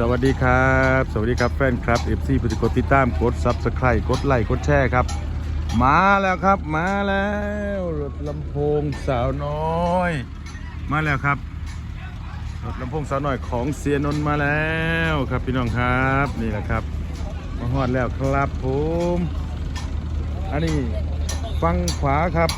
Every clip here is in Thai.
สวัสดีครับ สวัสดีครับแฟนครับ FC ปฏิกดติดตามกดซับสไครต์กดไลค์กดแชร์ครับ มาแล้วครับมาแล้วรถลำโพงสาวน้อย มาแล้วครับรถลำโพงสาวน้อยของเสียนนท์มาแล้วครับพี่น้องครับนี่แหละครับมาฮอดแล้วครับผมอันนี้ฟังขวาครับ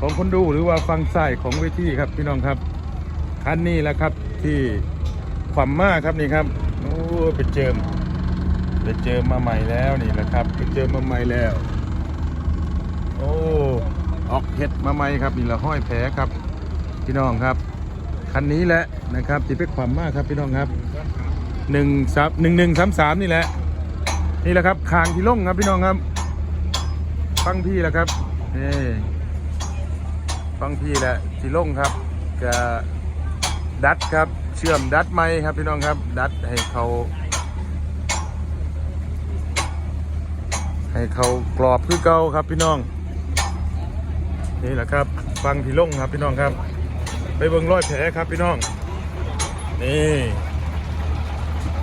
ของคนดูหรือว่าฟังซ้ายของเวทีครับพี่น้องครับคันนี้แหละครับที่ ความมากครับนี่ครับโอ้ไปเจิมไปเจิมมาใหม่แล้วนี่แหละครับไปเจิมมาใหม่แล้ว โอ้ออกเห็ดมาใหม่ครับนี่ละห้อยแผลครับ พี่น้องครับคันนี้แหละนะครับที่เป็นความมากครับพี่น้องครับหนึ่งสามหนึ่งหนึ่งสามสามนี่แหละนี่แหละครับคางที่ล่งครับพี่น้องครับ ฟังพี่แหละครับนี่ฟังพี่แหละที่ล่งครับจะดัดครับ ชื่อมดัดไม้ครับพี่น้องครับ ดัดให้เขา ให้เขากรอบคือเก่าครับพี่น้อง นี่แหละครับ ฟังที่ล่งครับพี่น้องครับ ไปเบิ่งรอยแผลครับพี่น้อง นี่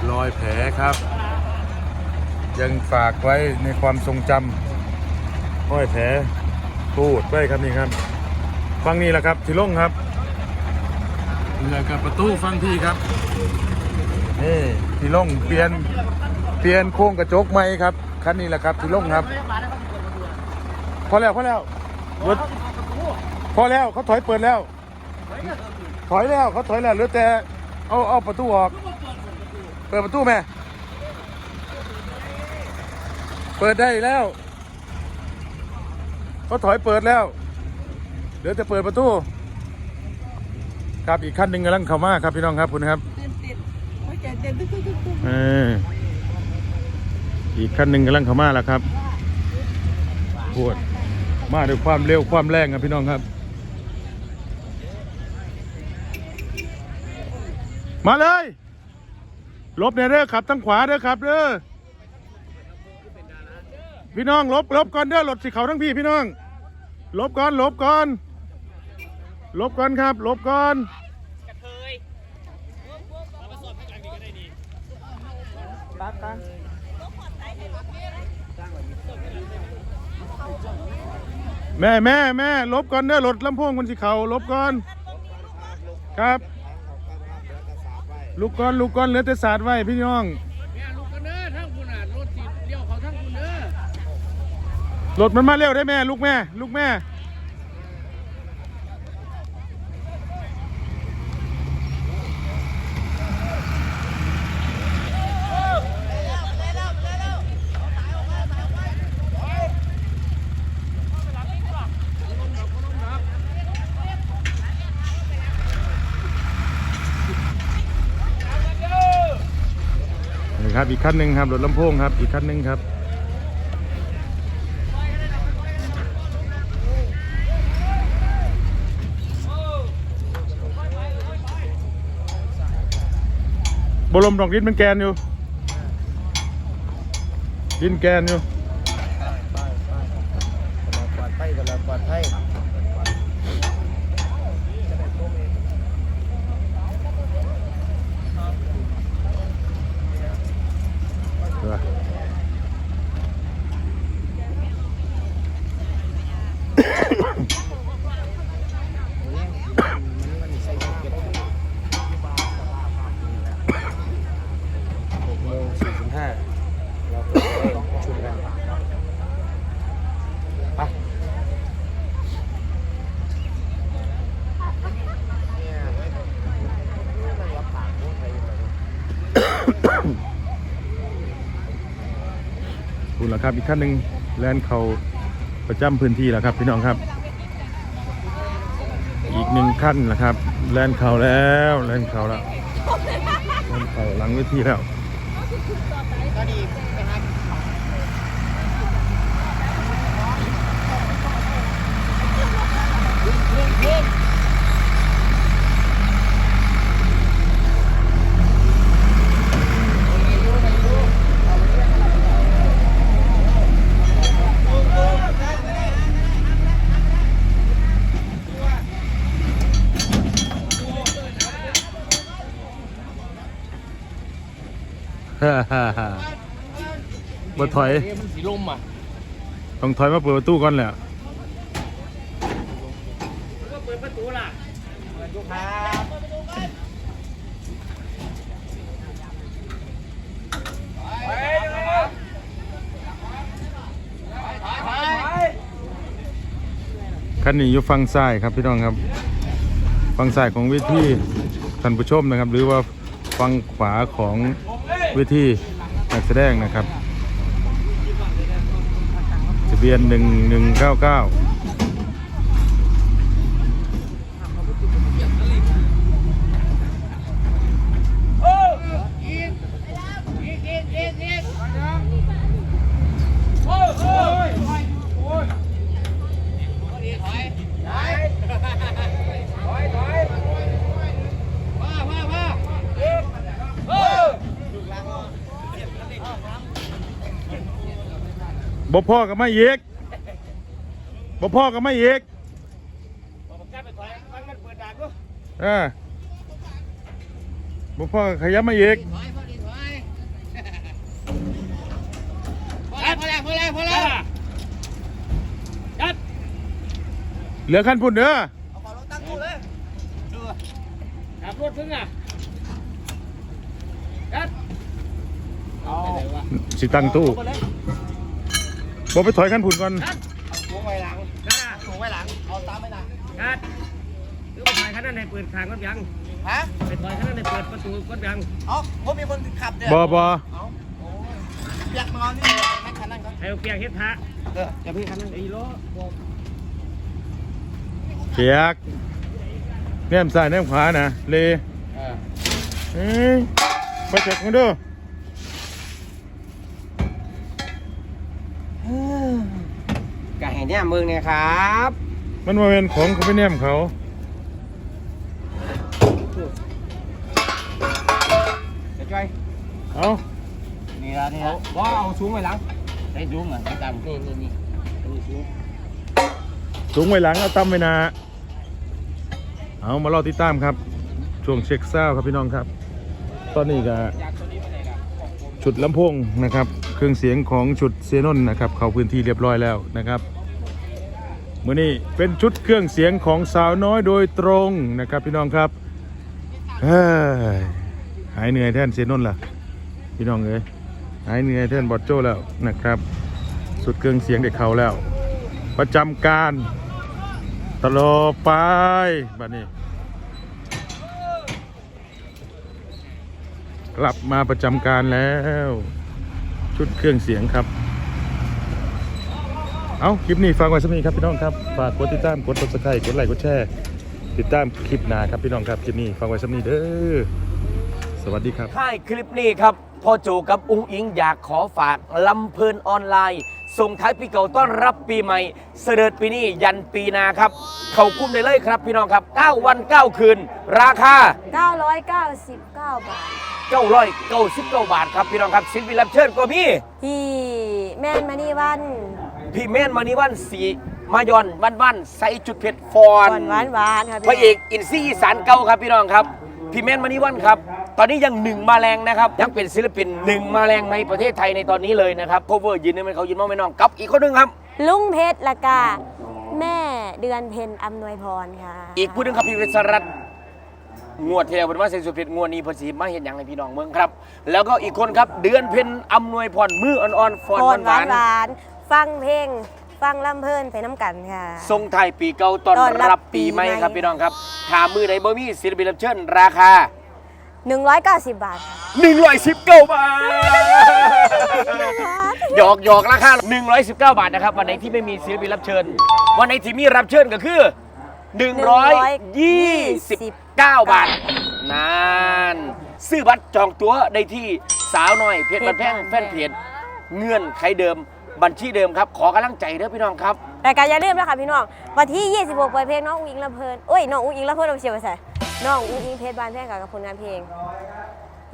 รอยแผลครับ ยังฝากไว้ในความทรงจำรอยแผลพูดไว้ครับนี่ครับ ฟังนี่แหละครับที่ล่งครับ แหละครับประตูฟังที่ครับนี่ที่ล่งเปลี่ยนเปลี่ยนโค้งกระจกใหม่ครับคันนี้แหละครับที่ล่งครับ พอแล้วพอแล้วรถพอแล้วเขาถอยเปิดแล้ว ถอยแล้วเขาถอยแล้วเหลือแต่เอาเอาประตูออก เปิดประตูแม่เปิดได้แล้วเขาถอยเปิดแล้วเดี๋ยวจะเปิดประตู ครับอีกขั้นหนึ่งกำลังเข้ามาครับพี่น้องครับคุณครับเต้นติดหัวใจเต้นตึ๊กตึ๊กตึ๊กตึ๊กเอออีกขั้นหนึ่งกำลังเข้ามาแล้วครับปวดมาด้วยความเร็วความแรงครับพี่น้องครับ มาเลยหลบในเด้อขับทางขวาเด้อครับเด้อพี่น้องหลบหลบก่อนเด้อหลบสิเขาทั้งพี่พี่น้องหลบก่อนหลบก่อนห ลบก่อนครับหลบก่อนปั๊บปั๊บแม่แม่แม่หลบก่อนเด้อรถลำโพงมันสิเขาหลบก่อน ครับ ลูกก่อนลูกก่อนเหลือแต่ศาสตร์ไว้พี่น้องแม่ลูกกันเด้อทั้งคุณอะรถติดเลี้ยวเขาทั้งคุณเด้อรถมันมาเร็วได้แม่ ลูกแม่ ลูกแม่ ครับ อีกคันหนึ่งครับรถลำโพงครับ อีกคันหนึ่งครับบรมดอกดินมันแกนอยู่ดินแกนอยู่ ปลอดภัยกันแล้วปลอดภัย เอ นแล้วครับ อีกท่านหนึ่งแลนเขาประจำพื้นที่แล้วครับ พี่น้องครับ อีกหนึ่งขั้นนะครับ แลนเขาแล้วแลนเขาแล้วแลนเขาหลังเวทีแล้วก็ดี บ่ถอยเอ๊ะมันสีลมอะต้องถอยมาเปิดประตูก่อนแหละก็เปิดประตูล่ะคันนี้อยู่ฝั่งซ้ายครับพี่น้องครับฝั่งซ้ายของเวทีท่านผู้ชมนะครับ หรือว่าฝั่งขวาของ วิธีนักแสดงนะครับทะเบียนหนึ่งหนึ่งเก้าเก้า บ่พ่อกับไม่เอกบ่พ่อกับไม่เอกเออบ่พ่อกับขยับไม่เอกถอยพอดีถอยพอแล้วพอแล้วพอแล้วพอแล้วจัดเหลือขั้นพุ่นเด้อเอาขอลงตั้งกูเลยดูขับรถถึงอะจัดเอาไปไหนวะสิตั้งตู้ บ่ไปถอยขั้นพุ่นก่อนจัดสูงไว้หลังจัดอะสูงไว้หลัง เอาตามไปหลังจัดคือไปถ่ายขนาดไหนเปิดขางก็ยังฮะไปต่อยขนาดไหนเปิดประตูก็ยังเอาผมมีคนขับเนี่ยบ่บ่เอาโอ้ยอยากนอนนี่เลยนั่งคันนั่งก่อนไอ้เปียกเฮ็ดพระเออเดี๋ยวพี่คันนั่งไอ้โลบอกเปียกแนมซ้ายแนมขวานะเลเออเอ้ยไปเช็คกันเด้อก็ เห็นเนี่ยมึงเนี่ยครับมันมาเป็นของเขาไปแนมเขาเดี๋ยวช่วยเอานี่ละนี่ละว่าเอาสูงไว้หลังไอ้สูงอะตามนี่นี่นี่นี่สูงสูงไว้หลังเอาตั้มไว้หนาเอามารอติดตามครับ ช่วงเช็คเศร้าครับพี่น้องครับ ตอนนี้ก็จากตัวนี้ไปไหนล่ะชุดลำโพงนะครับ เครื่องเสียงของชุดเซนนนะครับ เข้าพื้นที่เรียบร้อยแล้วนะครับ มื่อนี้เป็นชุดเครื่องเสียงของสาวน้อยโดยตรงนะครับพี่น้องครับเฮ้ยหายเหนื่อยแทนเซนนล่ะพี่น้องเอ้ยหายเหนื่อยแทนบอดโจ้แล้วนะครับ สุดเครื่องเสียงเด็กเขาแล้ว ประจำการตลอดไปบัดนี้ กลับมาประจำการแล้ว ชุดเครื่องเสียงครับ เอาคลิปนี้ฝากไว้สักนี้ครับพี่น้องครับฝากกดติดตามกด subscribe กดไลค์กดแชร์ติดตามคลิปหน้าครับพี่น้องครับคลิปนี้ฝากไว้สักนี้เด้อสวัสดีครับท้ายคลิปนี้ครับพ่อโจกับอุ้งอิงอยากขอฝากลำเพลินออนไลน์ ส่งท้ายปีเก่าต้อนรับปีใหม่ เสด็จปีนี้ยันปีหนาครับ เข้ากุ้มได้เลยครับพี่น้องครับ 9 วัน 9 คืน ราคา 999 บาท999บาทครับพี่น้องครับศิลปินรับเชิญก็มีที่แม่นมานี่วัน พี่เมนมานิวันสีมายอนวันวันใส่จุดเผ็ดฟอนก่อนหวานหวานๆครับพระเอกอินซี่อีสานเก่าครับพี่น้องครับ พี่แมนมานิวันครับ ตอนนี้ยังหนึ่งมาแรงนะครับยังเป็นศิลปินหนึ่งมาแรงในประเทศไทยในตอนนี้เลยนะครับโคเวอร์ยืนนี่มันเขายืนมองไม่น้องกับอีกคนหนึงครับ ลุงเพชรละกาแม่เดือนเพ็ญอำนวยพรค่ะอีกผู้หนึงครับพี่วิศรัตน์งวดที่แล้วเป็นว่าเซนสุดเพชรงวดนี้เพอสีมาเห็นอย่างไรพี่น้องเมืองครับ แล้วก็อีกคนครับเดือนเพ็ญอำนวยพรมืออ่อนๆฟอนพรหหวาวานนหวานๆ ฟังเพลง ฟังลำเพลินไปน้ำกันค่ะๆทรงไทายปีเก่าตอนต้อนรับรับปีใหม่ปีใหม่ ครับพี่น้องครับถามมือไหนบ่มีศิลปินรับเชิญราคา 190 บาทค่ะ119 บาท หยอกหยอกราคา 119 บาทนะครับ วันไหนที่ไม่มีศิลปินรับเชิญ วันไหนที่มีรับเชิญก็คือ 129 บาทนานซื้อบัตรจองตั๋วได้ที่สาวน้อยเพจบันแพงแฟนเพจเงื่อนไขเดิม บัญชีเดิมครับ ขอกำลังใจเด้อพี่น้องครับรายการอย่าลืมนะคะพี่น้องวันที่ 26เปิดเพลงน้องอุ้งอิงลำเพลินเอ้ยน้องอุ้งอิงลำเพลินเอาเชียวไปใส่น้องอุ้งอิงเพชรบานแพงกับผลงานเพลง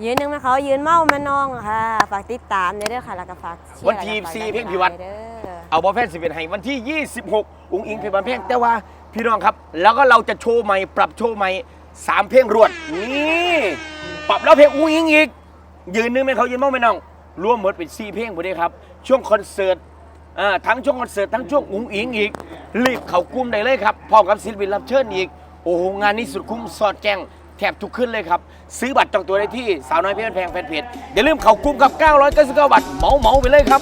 ยืนหนึ่งมาเขายืนเมามาน้องค่ะฝากติดตามเด้อค่ะแล้วก็ฝากเชียร์วันที่แล้วก็ฝากสี่ดัเพลงพิวัตรเด้อ เอาบอลแฟนสิบเอ็ดให้วันที่ 26อุ้งอิงเพลงบันเพลงแต่ว่าพี่น้องครับ แล้วก็เราจะโชว์ใหม่ปรับโชว์ใหม่สามเพลงรวดนี่ปรับแล้วเพลงอุ้งอิงอีก ยืนนึงไหมเขายืนมั่งไหมน้อง ร่วมหมดเป็นซีเพลงพอดีครับ ช่วงคอนเสิร์ตอ่าทั้งช่วงคอนเสิร์ตทั้งช่วงอุ้งอิงอีก รีบเขากลุ้มได้เลยครับพร้อมกับศิลปินรับเชิญอีก โอ้โหงานนี้สุดคุ้มสอดแจ้งแทบทุกขึ้นเลยครับ ซื้อบัตรจองตัวได้ที่สาวน้อยเพชรแพงแฟนเพจอย่าลืมเขากลุ้มกับ 999บาทเหมาเหมาไปเลยครับ